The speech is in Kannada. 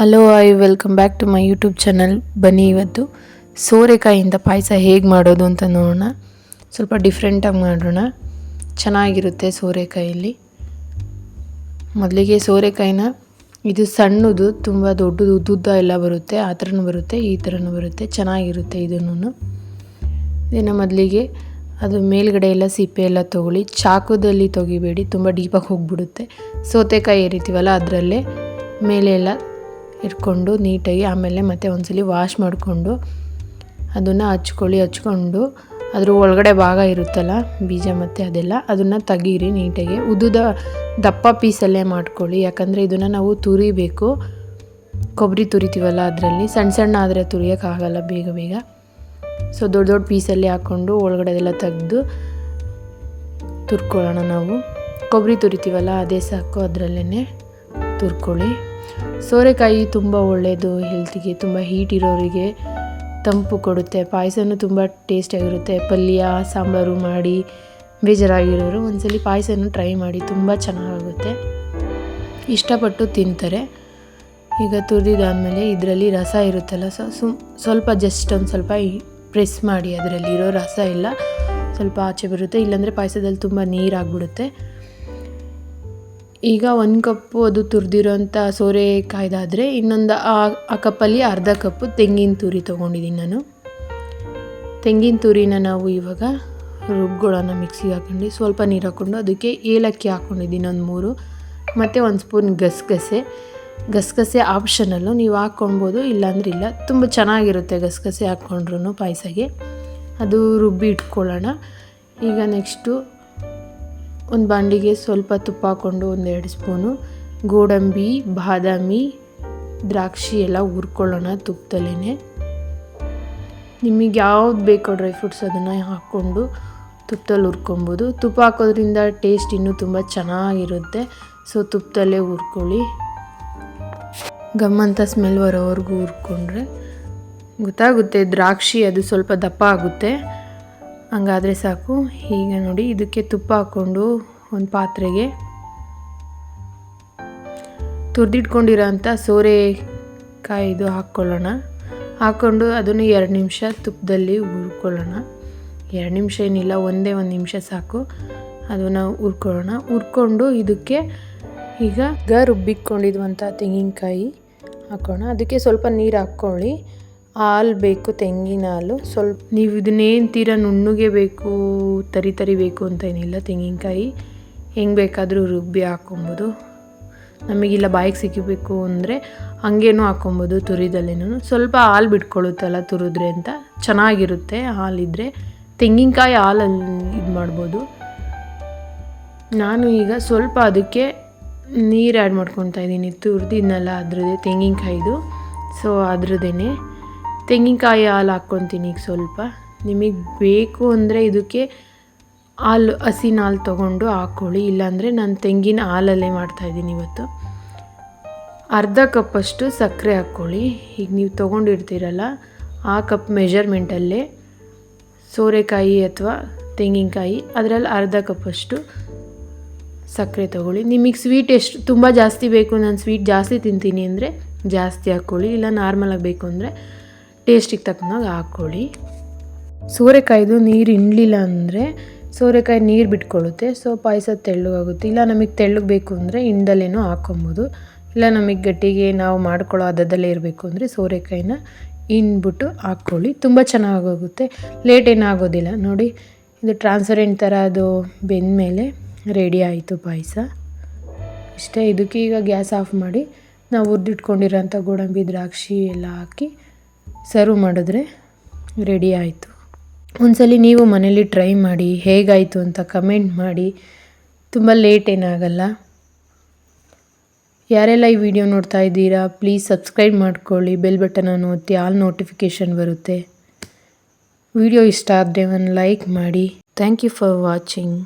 Hello I welcome back to my YouTube channel ಬನ್ನಿ ಇವತ್ತು. ಸೋರೆಕಾಯಿಯಿಂದ ಪಾಯಸ ಹೇಗೆ ಮಾಡೋದು ಅಂತ ನೋಡೋಣ. ಸ್ವಲ್ಪ ಡಿಫ್ರೆಂಟಾಗಿ ಮಾಡೋಣ. ಚೆನ್ನಾಗಿರುತ್ತೆ ಸೋರೆಕಾಯಲ್ಲಿ. ಮೊದಲಿಗೆ ಸೋರೆಕಾಯಿನ ಇದು ಸಣ್ಣದು, ತುಂಬ ದೊಡ್ಡದು, ಉದ್ದುದ್ದ ಎಲ್ಲ ಬರುತ್ತೆ, ಆ ಥರನೂ ಬರುತ್ತೆ, ಈ ಥರನೂ ಬರುತ್ತೆ, ಚೆನ್ನಾಗಿರುತ್ತೆ ಇದನ್ನು. ಇದನ್ನು ಮೊದಲಿಗೆ ಅದು ಮೇಲ್ಗಡೆ ಎಲ್ಲ ಸಿಪ್ಪೆ ಎಲ್ಲ ತೊಗೊಳ್ಳಿ. ಚಾಕುದಲ್ಲಿ ತೆಗಿಬೇಡಿ, ತುಂಬ ಡೀಪಾಗಿ ಹೋಗಿಬಿಡುತ್ತೆ. ಸೋತೆಕಾಯಿ ಏರಿತೀವಲ್ಲ ಅದರಲ್ಲೇ. ಮೇಲೆ ಎಲ್ಲ ಇಟ್ಕೊಂಡು ನೀಟಾಗಿ ಆಮೇಲೆ ಮತ್ತೆ ಒಂದ್ಸಲಿ ವಾಶ್ ಮಾಡಿಕೊಂಡು ಅದನ್ನು ಹಚ್ಕೊಳ್ಳಿ, ಹಚ್ಕೊಂಡು. ಅದ್ರ ಒಳಗಡೆ ಭಾಗ ಇರುತ್ತಲ್ಲ, ಬೀಜ ಮತ್ತು ಅದೆಲ್ಲ, ಅದನ್ನು ತೆಗೀರಿ ನೀಟಾಗಿ. ಉದ್ದುದ ದಪ್ಪ ಪೀಸಲ್ಲೇ ಮಾಡ್ಕೊಳ್ಳಿ. ಯಾಕಂದರೆ ಇದನ್ನು ನಾವು ತುರಿಬೇಕು. ಕೊಬ್ಬರಿ ತುರಿತೀವಲ್ಲ ಅದರಲ್ಲಿ, ಸಣ್ಣ ಸಣ್ಣ ಆದರೆ ತುರಿಯೋಕ್ಕಾಗಲ್ಲ ಬೇಗ ಬೇಗ. ಸೊ ದೊಡ್ಡ ದೊಡ್ಡ ಪೀಸಲ್ಲಿ ಹಾಕ್ಕೊಂಡು ಒಳಗಡೆ ಎಲ್ಲ ತೆಗೆದು ತುರ್ಕೊಳ್ಳೋಣ ನಾವು. ಕೊಬ್ಬರಿ ತುರಿತೀವಲ್ಲ, ಅದೇ ಸಾಕು ಅದರಲ್ಲೇ ತುರ್ಕೊಳ್ಳಿ. ಸೋರೆಕಾಯಿ ತುಂಬ ಒಳ್ಳೆಯದು ಹೆಲ್ತಿಗೆ ತುಂಬ ಹೀಟ್ ಇರೋರಿಗೆ ತಂಪು ಕೊಡುತ್ತೆ. ಪಾಯಸನೂ ತುಂಬ ಟೇಸ್ಟಿಯಾಗಿರುತ್ತೆ ಪಲ್ಯ, ಸಾಂಬಾರು ಮಾಡಿ ಬೇಜಾರಾಗಿರೋರು ಒಂದ್ಸಲಿ ಪಾಯಸನೂ ಟ್ರೈ ಮಾಡಿ, ತುಂಬ ಚೆನ್ನಾಗಾಗುತ್ತೆ. ಇಷ್ಟಪಟ್ಟು ತಿಂತಾರೆ. ಈಗ ತುರಿದಾದಮೇಲೆ ಇದರಲ್ಲಿ ರಸ ಇರುತ್ತಲ್ಲ, ಸೊ ಸುಮ್ ಸ್ವಲ್ಪ ಜಸ್ಟ್ ಒಂದು ಸ್ವಲ್ಪ ಪ್ರೆಸ್ ಮಾಡಿ, ಅದರಲ್ಲಿರೋ ರಸ ಎಲ್ಲ ಸ್ವಲ್ಪ ಆಚೆ ಬರುತ್ತೆ. ಇಲ್ಲಾಂದರೆ ಪಾಯಸದಲ್ಲಿ ತುಂಬ ನೀರಾಗ್ಬಿಡುತ್ತೆ. ಈಗ ಒಂದು ಕಪ್ಪು ಅದು ತುರಿದಿರೋಂಥ ಸೋರೆಕಾಯ್ದಾದರೆ ಇನ್ನೊಂದು ಆ ಆ ಕಪ್ಪಲ್ಲಿ ಅರ್ಧ ಕಪ್ಪು ತೆಂಗಿನ ತುರಿ ತೊಗೊಂಡಿದ್ದೀನಿ ನಾನು. ತೆಂಗಿನ ತುರಿನ ನಾವು ಇವಾಗ ರುಬ್ಕೊಳ್ಳೋಣ ಮಿಕ್ಸಿಗೆ ಹಾಕೊಂಡು ಸ್ವಲ್ಪ ನೀರು ಹಾಕ್ಕೊಂಡು ಅದಕ್ಕೆ ಏಲಕ್ಕಿ ಹಾಕ್ಕೊಂಡಿದ್ದೀನಿ ಒಂದು ಮೂರು, ಮತ್ತು ಒಂದು ಸ್ಪೂನ್ ಗಸಗಸೆ. ಗಸಗಸೆ ಆಪ್ಷನಲ್ಲು ನೀವು ಹಾಕ್ಕೊಳ್ಬೋದು, ಇಲ್ಲಾಂದ್ರೆ ಇಲ್ಲ. ತುಂಬ ಚೆನ್ನಾಗಿರುತ್ತೆ ಗಸಗಸೆ ಹಾಕ್ಕೊಂಡ್ರು ಪಾಯಸಗೆ ಅದು ರುಬ್ಬಿ ಇಟ್ಕೊಳ್ಳೋಣ. ಈಗ ನೆಕ್ಸ್ಟು ಒಂದು ಬಾಂಡಿಗೆ ಸ್ವಲ್ಪ ತುಪ್ಪ ಹಾಕ್ಕೊಂಡು ಒಂದೆರಡು ಸ್ಪೂನು ಗೋಡಂಬಿ, ಬಾದಾಮಿ, ದ್ರಾಕ್ಷಿ ಎಲ್ಲ ಹುರ್ಕೊಳ್ಳೋಣ ತುಪ್ಪದಲ್ಲೇ ನಿಮಗೆ ಯಾವ್ದು ಬೇಕೋ ಡ್ರೈ ಫ್ರೂಟ್ಸ್ ಅದನ್ನು ಹಾಕ್ಕೊಂಡು ತುಪ್ಪದಲ್ಲಿ ಹುರ್ಕೊಬೋದು. ತುಪ್ಪ ಹಾಕೋದ್ರಿಂದ ಟೇಸ್ಟ್ ಇನ್ನೂ ತುಂಬ ಚೆನ್ನಾಗಿರುತ್ತೆ. ಸೊ, ತುಪ್ಪದಲ್ಲೇ ಹುರ್ಕೊಳ್ಳಿ. ಗಮ್ಮಂತ ಸ್ಮೆಲ್ ಬರೋವರೆಗೂ ಹುರ್ಕೊಂಡ್ರೆ ಗೊತ್ತಾಗುತ್ತೆ. ದ್ರಾಕ್ಷಿ ಅದು ಸ್ವಲ್ಪ ದಪ್ಪ ಆಗುತ್ತೆ. ಹಂಗಾದರೆ ಸಾಕು. ಈಗ ನೋಡಿ, ಇದಕ್ಕೆ ತುಪ್ಪ ಹಾಕ್ಕೊಂಡು ಒಂದು ಪಾತ್ರೆಗೆ ತುರಿದಿಟ್ಕೊಂಡಿರೋ ಸೋರೆ ಕಾಯಿದು ಹಾಕ್ಕೊಳ್ಳೋಣ. ಹಾಕ್ಕೊಂಡು ಅದನ್ನು ಎರಡು ನಿಮಿಷ ತುಪ್ಪದಲ್ಲಿ ಹುರ್ಕೊಳ್ಳೋಣ. ಎರಡು ನಿಮಿಷ ಏನಿಲ್ಲ, ಒಂದೇ ಒಂದು ನಿಮಿಷ ಸಾಕು. ಅದನ್ನು ಹುರ್ಕೊಳ್ಳೋಣ. ಹುರ್ಕೊಂಡು ಇದಕ್ಕೆ ಈಗ ಗ ರುಬ್ಬಿಕ್ಕೊಂಡಿದ್ವಂಥ ತೆಂಗಿನಕಾಯಿ ಹಾಕೋಣ. ಅದಕ್ಕೆ ಸ್ವಲ್ಪ ನೀರು ಹಾಕ್ಕೊಳ್ಳಿ. ಹಾಲು ಬೇಕು, ತೆಂಗಿನ ಹಾಲು, ಸ್ವಲ್ಪ ನೀವು ಇದನ್ನೇನು ತೀರ ನುಣ್ಣಗೆ ಬೇಕು, ತರಿ ತರಿ ಬೇಕು ಅಂತ ಏನಿಲ್ಲ, ತೆಂಗಿನಕಾಯಿ ಹೆಂಗೆ ಬೇಕಾದರೂ ರುಬ್ಬಿ ಹಾಕ್ಕೊಬೋದು. ನಮಗಿಲ್ಲ ಬಾಯಿಗೆ ಸಿಕ್ಕಬೇಕು ಅಂದರೆ ಹಂಗೇನು ಹಾಕ್ಕೊಬೋದು ತುರಿದಲ್ಲೇನು. ಸ್ವಲ್ಪ ಹಾಲು ಬಿಟ್ಕೊಳ್ಳುತ್ತಲ್ಲ ತುರಿದ್ರೆ ಅಂತ, ಚೆನ್ನಾಗಿರುತ್ತೆ ಹಾಲಿದ್ರೆ. ತೆಂಗಿನಕಾಯಿ ಹಾಲಲ್ಲಿ ಇದು ಮಾಡ್ಬೋದು. ನಾನು ಈಗ ಸ್ವಲ್ಪ ಅದಕ್ಕೆ ನೀರು ಆ್ಯಡ್ ಮಾಡ್ಕೊತಾ ಇದ್ದೀನಿ. ತುರಿದಿದ್ನಲ್ಲ ಅದ್ರದ್ದೇ ತೆಂಗಿನಕಾಯಿದು. ಸೊ ಅದ್ರದ್ದೇನೆ. ತೆಂಗಿನಕಾಯಿ ಹಾಲು ಹಾಕ್ಕೊತೀನಿ ಈಗ ಸ್ವಲ್ಪ. ನಿಮಗೆ ಬೇಕು ಅಂದರೆ ಇದಕ್ಕೆ ಹಾಲು ಹಸಿನ ಹಾಲು ತೊಗೊಂಡು ಹಾಕ್ಕೊಳ್ಳಿ ಇಲ್ಲಾಂದರೆ ನಾನು ತೆಂಗಿನ ಹಾಲಲ್ಲೇ ಮಾಡ್ತಾಯಿದ್ದೀನಿ ಇವತ್ತು. ಅರ್ಧ ಕಪ್ಪಷ್ಟು ಸಕ್ಕರೆ ಹಾಕ್ಕೊಳ್ಳಿ ಈಗ ನೀವು ತೊಗೊಂಡಿರ್ತೀರಲ್ಲ, ಆ ಕಪ್ ಮೆಜರ್ಮೆಂಟಲ್ಲೇ ಸೋರೆಕಾಯಿ ಅಥವಾ ತೆಂಗಿನಕಾಯಿ, ಅದರಲ್ಲಿ ಅರ್ಧ ಕಪ್ಪಷ್ಟು ಸಕ್ಕರೆ ತೊಗೊಳ್ಳಿ. ನಿಮಗೆ ಸ್ವೀಟ್ ಎಷ್ಟು, ತುಂಬ ಜಾಸ್ತಿ ಬೇಕು, ನಾನು ಸ್ವೀಟ್ ಜಾಸ್ತಿ ತಿಂತೀನಿ ಅಂದರೆ ಜಾಸ್ತಿ ಹಾಕ್ಕೊಳ್ಳಿ ಇಲ್ಲ ನಾರ್ಮಲಾಗಿ ಬೇಕು ಅಂದರೆ ಟೇಸ್ಟಿಗೆ ತಕ್ಕನಾಗ ಹಾಕ್ಕೊಳ್ಳಿ. ಸೋರೆಕಾಯ್ದು ನೀರು ಹಿಂಡಲಿಲ್ಲ ಅಂದರೆ ಸೋರೆಕಾಯಿ ನೀರು ಬಿಟ್ಕೊಳ್ಳುತ್ತೆ. ಸೊ ಪಾಯಸ ತೆಳ್ಳಗಾಗುತ್ತೆ. ಇಲ್ಲ ನಮಗೆ ತೆಳ್ಳಗೆ ಬೇಕು ಅಂದರೆ ಇಂಡಲೇನೂ ಹಾಕ್ಕೊಬೋದು. ಇಲ್ಲ ನಮಗೆ ಗಟ್ಟಿಗೆ ನಾವು ಮಾಡ್ಕೊಳ್ಳೋ ಅದದಲ್ಲೇ ಇರಬೇಕು ಅಂದರೆ ಸೋರೆಕಾಯಿನ ಇನ್ಬಿಟ್ಟು ಹಾಕ್ಕೊಳ್ಳಿ. ತುಂಬ ಚೆನ್ನಾಗೋಗುತ್ತೆ. ಲೇಟ್ ಏನಾಗೋದಿಲ್ಲ ನೋಡಿ, ಇದು ಟ್ರಾನ್ಸ್ಪರೆಂಟ್ ಥರ ಅದು ಬೆಂದಮೇಲೆ ರೆಡಿ ಆಯಿತು ಪಾಯಸ. ಇಷ್ಟೇ, ಇದಕ್ಕೆ ಈಗ ಗ್ಯಾಸ್ ಆಫ್ ಮಾಡಿ ನಾವು ಹುರಿದಿಟ್ಕೊಂಡಿರೋಂಥ ಗೋಡಂಬಿ, ದ್ರಾಕ್ಷಿ ಎಲ್ಲ ಹಾಕಿ ಸರ್ವ್ ಮಾಡಿದ್ರೆ ರೆಡಿ ಆಯಿತು. ಒಂದ್ಸಲಿ ನೀವು ಮನೇಲಿ ಟ್ರೈ ಮಾಡಿ, ಹೇಗಾಯಿತು ಅಂತ ಕಮೆಂಟ್ ಮಾಡಿ. ತುಂಬ ಲೇಟ್ ಏನಾಗಲ್ಲ. ಯಾರೆಲ್ಲ ಈ ವಿಡಿಯೋ ನೋಡ್ತಾ ಇದ್ದೀರಾ, ಪ್ಲೀಸ್ ಸಬ್ಸ್ಕ್ರೈಬ್ ಮಾಡ್ಕೊಳ್ಳಿ, ಬೆಲ್ ಬಟನನ್ನು ಒತ್ತಿ, ಆಲ್ ನೋಟಿಫಿಕೇಷನ್ ಬರುತ್ತೆ. ವಿಡಿಯೋ ಇಷ್ಟ ಆದರೆ ಒಂದು ಲೈಕ್ ಮಾಡಿ. Thank you for watching.